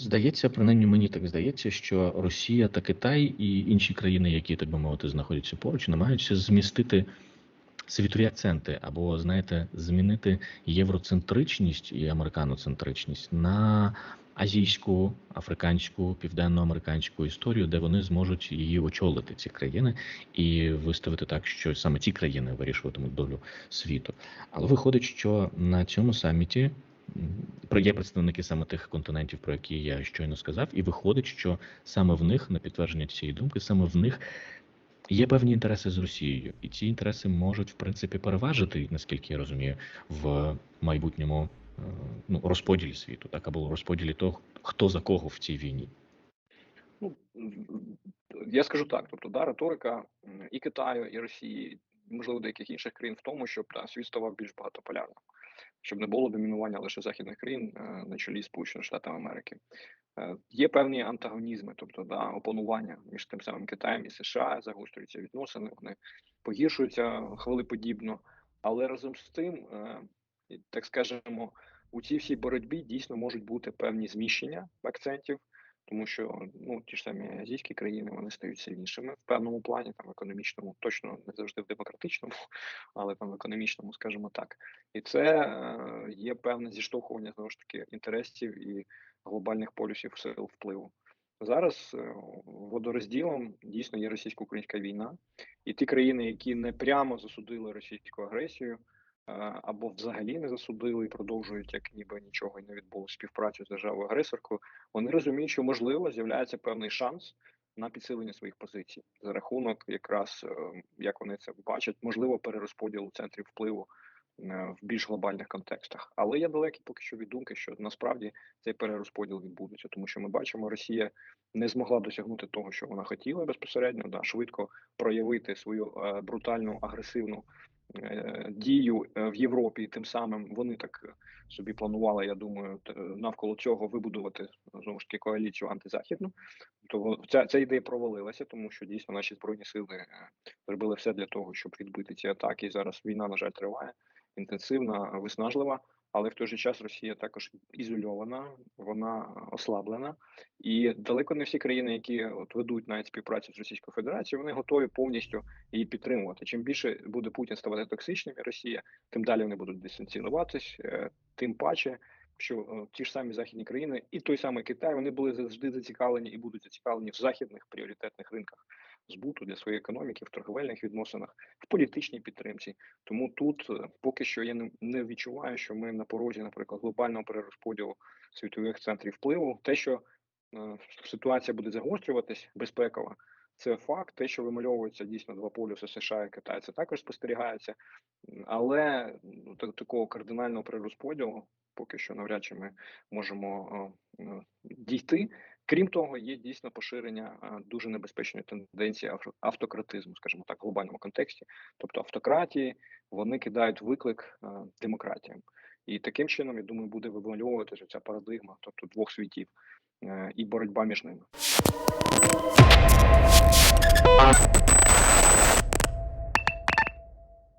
Здається, принаймні мені так здається, що Росія та Китай і інші країни, які так би мовити, знаходяться поруч, намагаються змістити світові акценти або, знаєте, змінити євроцентричність і американоцентричність на азійську, африканську, південноамериканську історію, де вони зможуть її очолити, ці країни, і виставити так, що саме ці країни вирішуватимуть долю світу. Але виходить, що на цьому саміті є представники саме тих континентів, про які я щойно сказав, і виходить, що саме в них, на підтвердження цієї думки, саме в них є певні інтереси з Росією, і ці інтереси можуть в принципі переважити, наскільки я розумію, в майбутньому е, ну, розподілі світу, так або розподілі того, хто за кого в цій війні. Ну, я скажу так: тобто, да, риторика і Китаю, і Росії, можливо, деяких інших країн в тому, щоб да, світ ставав більш багатополярним, щоб не було домінування лише західних країн е, на чолі Сполучених Штатів Америки. Е, Є певні антагонізми, тобто да, опанування між тим самим Китаєм і США, загострюються відносини, вони погіршуються хвилеподібно, але разом з тим, е, так скажемо, у цій всій боротьбі дійсно можуть бути певні зміщення акцентів тому що ну ті ж самі азійські країни вони стають сильнішими в певному плані, там економічному, точно не завжди в демократичному, але там в економічному, скажімо так, і це е, є певне зіштовхування знову ж таки інтересів і глобальних полюсів сил впливу. Зараз е, водорозділом дійсно є російсько-українська війна, і ті країни, які не прямо засудили російську агресію. Або взагалі не засудили і продовжують, як ніби нічого і не відбулося співпрацю з державою агресоркою, вони розуміють, що можливо з'являється певний шанс на підсилення своїх позицій за рахунок, якраз е, як вони це бачать, можливо, перерозподілу центрів впливу е, в більш глобальних контекстах. Але я далекий поки що від думки, що насправді цей перерозподіл відбудеться, тому що ми бачимо, Росія не змогла досягнути того, що вона хотіла безпосередньо, да швидко проявити свою е, брутальну агресивну. Е, Дію е, в Європі, тим самим вони так е, собі планували, я думаю, навколо цього вибудувати знову ж таки коаліцію антизахідну. То ця, ця ідея провалилася, тому що дійсно наші збройні сили зробили все для того, щоб відбити ці атаки. Зараз війна, на жаль, триває інтенсивна, виснажлива. Але в той же час Росія також ізольована, вона ослаблена, і далеко не всі країни, які от ведуть навіть співпрацю з Російською Федерацією, вони готові повністю її підтримувати. Чим більше буде Путін ставати токсичним і Росія, тим далі вони будуть дистанціюватись, е, тим паче, що е, ті ж самі західні країни і той самий Китай вони були завжди зацікавлені і будуть зацікавлені в західних пріоритетних ринках збуту для своєї економіки, в торговельних відносинах, в політичній підтримці. Тому тут е, поки що я не, відчуваю, що ми на порозі, наприклад, глобального перерозподілу світових центрів впливу. Те, що е, ситуація буде загострюватись безпекова. Це факт, те, що вимальовується дійсно два полюси США і Китай, це також спостерігається, але ну, так- такого кардинального перерозподілу поки що навряд чи ми можемо е, е, дійти. Крім того, є дійсно поширення е, дуже небезпечної тенденції авто- автократизму, скажімо так, в глобальному контексті. Тобто автократії вони кидають виклик е, демократіям, і таким чином я думаю, буде вимальовуватися ця парадигма, тобто двох світів е, і боротьба між ними.